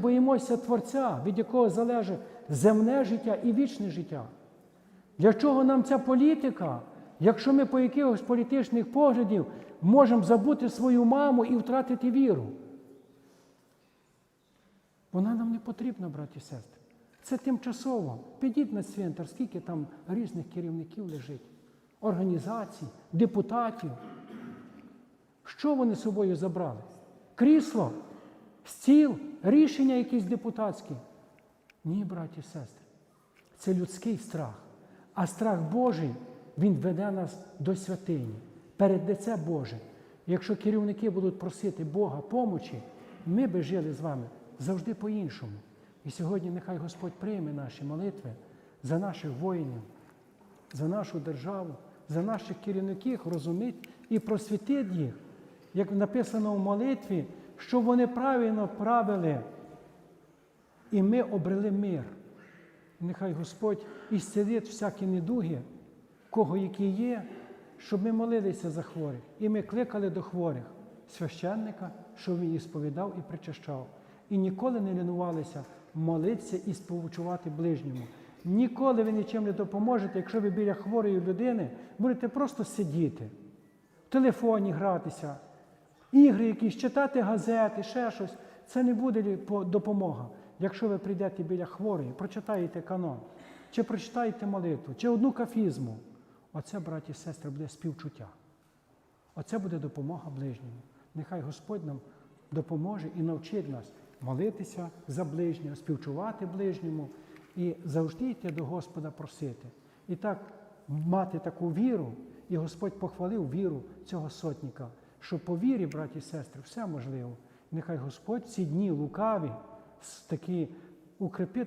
Боїмося Творця, від якого залежить земне життя і вічне життя. Для чого нам ця політика, якщо ми по якихось політичних поглядів можемо забути свою маму і втратити віру? Вона нам не потрібна, браті і сестри. Це тимчасово. Підіть на цвинтар, скільки там різних керівників лежить, організацій, депутатів. Що вони з собою забрали? Крісло, стіл, рішення якісь депутатські. Ні, браті і сестри. Це людський страх. А страх Божий, він веде нас до святині, перед лице Боже. Якщо керівники будуть просити Бога помочі, ми би жили з вами завжди по-іншому. І сьогодні нехай Господь прийме наші молитви за наших воїнів, за нашу державу, за наших керівників, розуміть і просвітить їх, як написано в молитві, щоб вони правильно правили, і ми обрели мир. Нехай Господь ісцелить всякі недуги, кого які є, щоб ми молилися за хворих. І ми кликали до хворих священника, щоб він їх сповідав і причащав. І ніколи не лінувалися молитися і сповчувати ближньому. Ніколи ви нічим не допоможете, якщо ви біля хворої людини будете просто сидіти, в телефоні гратися, ігри якісь, читати газети, ще щось. Це не буде по- допомога. Якщо ви прийдете біля хворої, прочитаєте канон, чи прочитаєте молитву, чи одну кафізму, оце, браті і сестри, буде співчуття. Оце буде допомога ближньому. Нехай Господь нам допоможе і навчить нас молитися за ближнього, співчувати ближньому і завжди йти до Господа просити. І так мати таку віру, і Господь похвалив віру цього сотника, що по вірі, браті і сестри, все можливо. Нехай Господь ці дні лукаві такі укрепить